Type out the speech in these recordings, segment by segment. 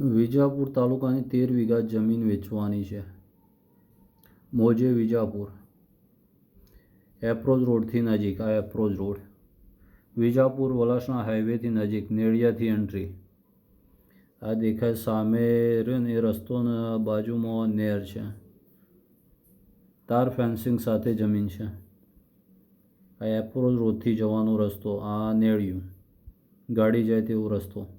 વિજાપુર તાલુકાની તેર વીઘા જમીન વેચવાની છે. મોજે વિજાપુર. એપ્રોચ રોડથી નજીક, આ એપ્રોચ રોડ. વિજાપુર વલાસણા હાઈવેથી નજીક, નેળિયાથી એન્ટ્રી. આ દેખાય સામે ને એ રસ્તો બાજુમાં નેર છે. તાર ફેન્સિંગ સાથે જમીન છે. આ એપ્રોચ રોડથી જવાનો રસ્તો, આ નેળિયું. ગાડી જાય તેવો રસ્તો.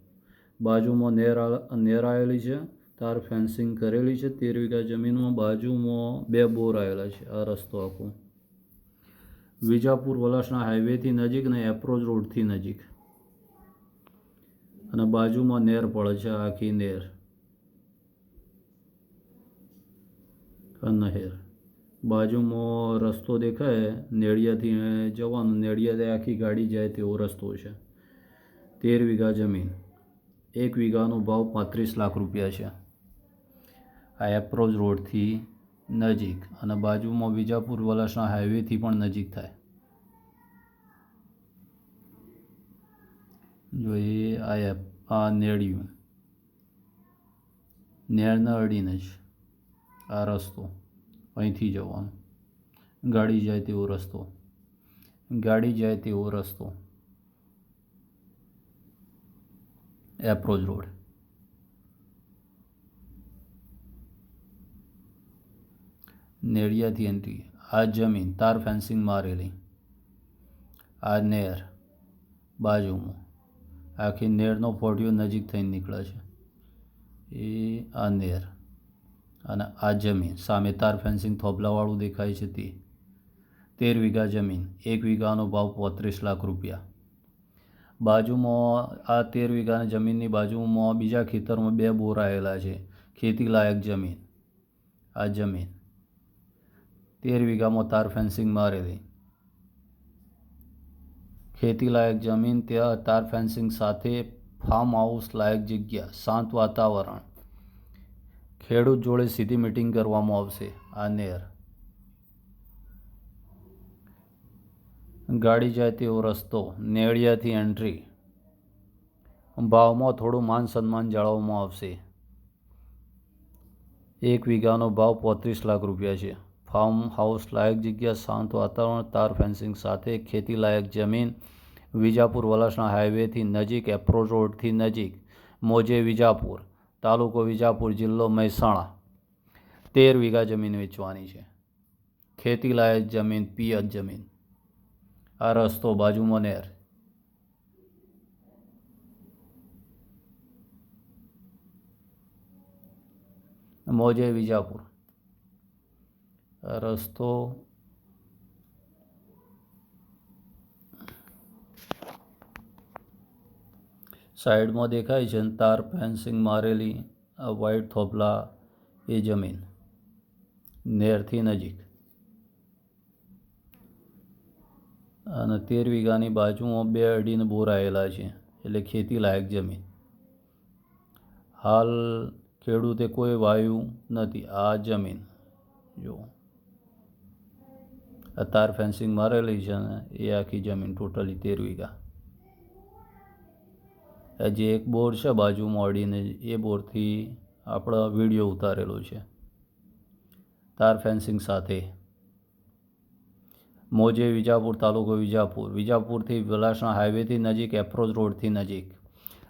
બાજુમાં નેર આ- નેર આવેલી છે, તાર ફેન્સિંગ કરેલી છે, તેર વીઘા જમીનમાં બાજુમાં બે બોર આવેલા છે, આ રસ્તો આખો. વિજાપુર વલાસણા હાઈવેથી નજીક ને એપ્રોચ રોડથી નજીક. અને બાજુમાં નેર પડે છે, આખી નેર. નહેર બાજુમાં રસ્તો દેખાય નેડિયાથી જવાનું નેડિયાથી આખી ગાડી જાય તેવો રસ્તો છે. તેર વીઘા જમીન. એક વીઘાનો ભાવ પાંત્રીસ લાખ રૂપિયા છે. આ એપ્રોચ રોડથી નજીક અને બાજુમાં વિજાપુર વલાસણા હાઈવેથી પણ નજીક થાય. જો એ આ એપ, આ નેળિયું. નેળના અડીને જ આ રસ્તો અહીંથી જવાનું. ગાડી જાય તેવો રસ્તો. ગાડી જાય તેવો રસ્તો. એપ્રોચ રોડ નેડિયાથી એન્ટ્રી. આ જમીન, તાર ફેન્સિંગ મારેલી આ નેર, બાજુમાં. આખી નેરનો ફોટિયો નજીક થઈને નીકળે છે. એ આ નેર અને આ જમીન. સામે તાર ફેન્સિંગ થોભલાવાળું દેખાય છે તે. તેર વીઘા જમીન, એક વીઘાનો ભાવ પોત્રીસ લાખ રૂપિયા. બાજુમાં આ તેર વીઘાની જમીનની બાજુમાં બીજા ખેતરમાં બે બોર આવેલા છે. ખેતી લાયક જમીન. આ જમીન તેર વીઘામાં તાર ફેન્સિંગ મારેલી. ખેતી લાયક જમીન ત્યાં તાર ફેન્સિંગ સાથે ફાર્મ હાઉસ લાયક જગ્યા, શાંત વાતાવરણ. ખેડૂત જોડે સીધી મિટિંગ કરવામાં આવશે. આ નેર ગાડી જાય તેવો રસ્તો, નેળિયાથી એન્ટ્રી ભાવમાં થોડું માન સન્માન જાળવવામાં આવશે. એક વીઘાનો ભાવ પોત્રીસ લાખ રૂપિયા છે. ફાર્મ હાઉસ લાયક જગ્યા, શાંત વાતાવરણ, તાર ફેન્સિંગ સાથે ખેતી લાયક જમીન. વિજાપુર વલાસણા હાઈવેથી નજીક, એપ્રોચ રોડથી નજીક. મોજે વિજાપુર, તાલુકો વિજાપુર જિલ્લો મહેસાણા. તેર વીઘા જમીન વેચવાની છે. ખેતી લાયક જમીન, પિયત જમીન. આ રસ્તો બાજુમાં નેર. મોજે વિજાપુર. આ રસ્તો સાઈડમાં દેખાય છે ને તાર ફેન્સિંગ મારેલી આ વ્હાઈટ થોપલા એ જમીન. નેરથી નજીક. અને તેર વીઘાની બાજુમાં બે અડીને બોર આવેલા છે, એટલે ખેતી લાયક જમીન. હાલ ખેડૂતે કોઈ વાયુ નથી, આ જમીન. જો આ તાર ફેન્સિંગ મારેલી છે ને, એ આખી જમીન ટોટલી તેર વીઘા. જે એક બોર છે બાજુમાં અડીને, એ બોરથી આપણો વીડિયો ઉતારેલો છે. તાર ફેન્સિંગ સાથે. મોજે વિજાપુર તાલુકો વિજાપુર. વિજાપુરથી વલાસણા હાઈવેથી નજીક એપ્રોચ રોડથી નજીક.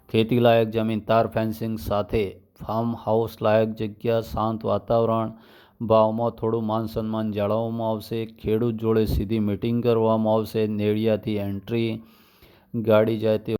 ખેતીલાયક જમીન, તાર ફેન્સિંગ સાથે ફાર્મ હાઉસ લાયક જગ્યા, શાંત વાતાવરણ. ભાવમાં થોડું માન સન્માન જાળવવામાં આવશે. ખેડૂત જોડે સીધી મિટિંગ કરવામાં આવશે. નેળિયાથી એન્ટ્રી ગાડી જાય તે